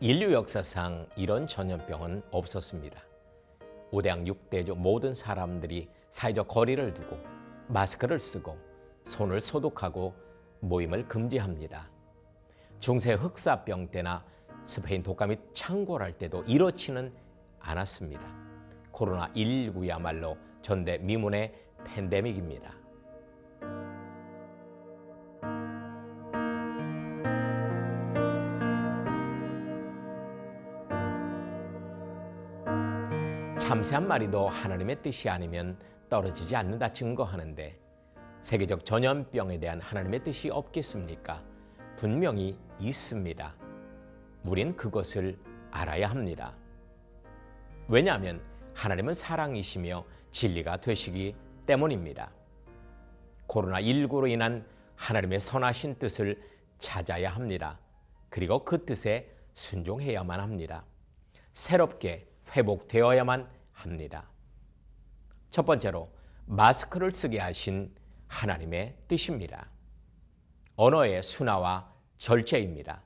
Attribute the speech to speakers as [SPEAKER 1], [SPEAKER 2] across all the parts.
[SPEAKER 1] 인류 역사상 이런 전염병은 없었습니다. 5대양 6대조 모든 사람들이 사회적 거리를 두고 마스크를 쓰고 손을 소독하고 모임을 금지합니다. 중세 흑사병 때나 스페인 독감이 창궐할 때도 이렇지는 않았습니다. 코로나19야말로 전대 미문의 팬데믹입니다. 참새 한 마리도 하나님의 뜻이 아니면 떨어지지 않는다 증거하는데 세계적 전염병에 대한 하나님의 뜻이 없겠습니까? 분명히 있습니다. 우린 그것을 알아야 합니다. 왜냐하면 하나님은 사랑이시며 진리가 되시기 때문입니다. 코로나19로 인한 하나님의 선하신 뜻을 찾아야 합니다. 그리고 그 뜻에 순종해야만 합니다. 새롭게 회복되어야만 합니다. 첫 번째로 마스크를 쓰게 하신 하나님의 뜻입니다. 언어의 순화와 절제입니다.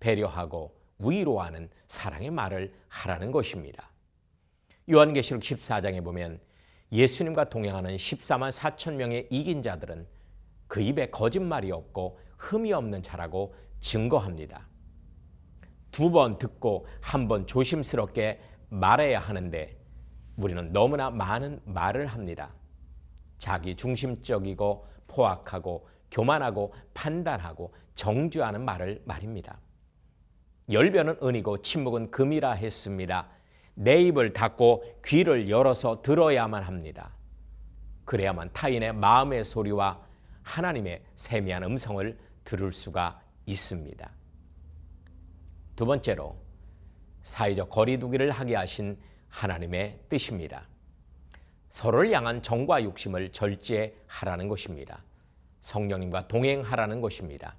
[SPEAKER 1] 배려하고 위로하는 사랑의 말을 하라는 것입니다. 요한계시록 14장에 보면 예수님과 동행하는 14만 4천 명의 이긴 자들은 그 입에 거짓말이 없고 흠이 없는 자라고 증거합니다. 두 번 듣고 한 번 조심스럽게 말해야 하는데 우리는 너무나 많은 말을 합니다. 자기 중심적이고 포악하고 교만하고 판단하고 정죄하는 말을 말입니다. 열변은 은이고 침묵은 금이라 했습니다. 내 입을 닫고 귀를 열어서 들어야만 합니다. 그래야만 타인의 마음의 소리와 하나님의 세미한 음성을 들을 수가 있습니다. 두 번째로 사회적 거리두기를 하게 하신 하나님의 뜻입니다. 서로를 향한 정과 욕심을 절제하라는 것입니다. 성령님과 동행하라는 것입니다.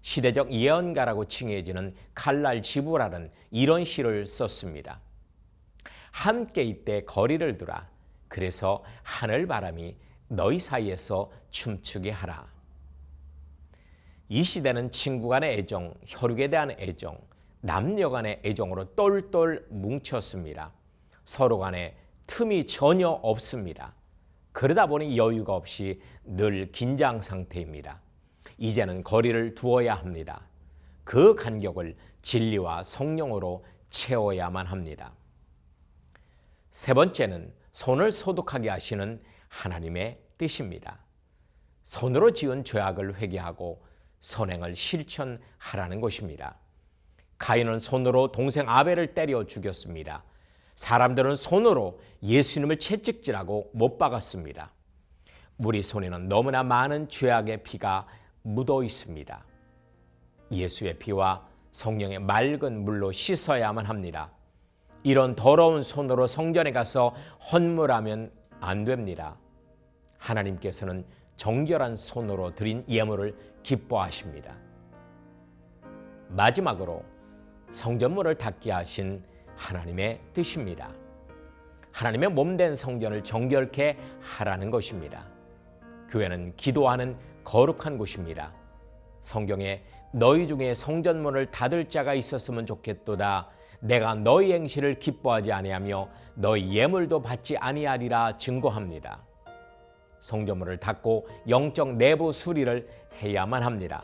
[SPEAKER 1] 시대적 예언가라고 칭해지는 칼날 지브라는 이런 시를 썼습니다. 함께 이때 거리를 두라. 그래서 하늘 바람이 너희 사이에서 춤추게 하라. 이 시대는 친구 간의 애정, 혈육에 대한 애정, 남녀 간의 애정으로 똘똘 뭉쳤습니다. 서로 간에 틈이 전혀 없습니다. 그러다 보니 여유가 없이 늘 긴장 상태입니다. 이제는 거리를 두어야 합니다. 그 간격을 진리와 성령으로 채워야만 합니다. 세 번째는 손을 소독하게 하시는 하나님의 뜻입니다. 손으로 지은 죄악을 회개하고 선행을 실천하라는 것입니다. 가인은 손으로 동생 아벨을 때려 죽였습니다. 사람들은 손으로 예수님을 채찍질하고 못 박았습니다. 우리 손에는 너무나 많은 죄악의 피가 묻어 있습니다. 예수의 피와 성령의 맑은 물로 씻어야만 합니다. 이런 더러운 손으로 성전에 가서 헌물하면 안 됩니다. 하나님께서는 정결한 손으로 드린 예물을 기뻐하십니다. 마지막으로 성전문을 닫게 하신 하나님의 뜻입니다. 하나님의 몸된 성전을 정결케 하라는 것입니다. 교회는 기도하는 거룩한 곳입니다. 성경에 너희 중에 성전문을 닫을 자가 있었으면 좋겠도다. 내가 너희 행실을 기뻐하지 아니하며 너희 예물도 받지 아니하리라 증거합니다. 성전문을 닫고 영적 내부 수리를 해야만 합니다.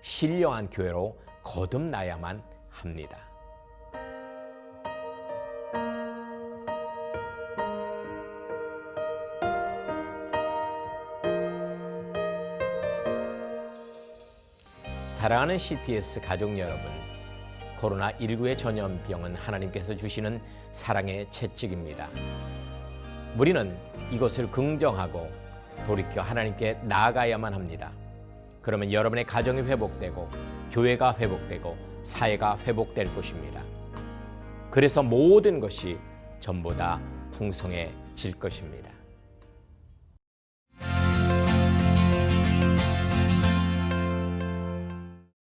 [SPEAKER 1] 신령한 교회로 거듭나야만 합니다. 사랑하는 CTS 가족 여러분, 코로나19의 전염병은 하나님께서 주시는 사랑의 채찍입니다. 우리는 이것을 긍정하고 돌이켜 하나님께 나아가야만 합니다. 그러면 여러분의 가정이 회복되고 교회가 회복되고 사회가 회복될 것입니다. 그래서 모든 것이 전부 다 풍성해질 것입니다.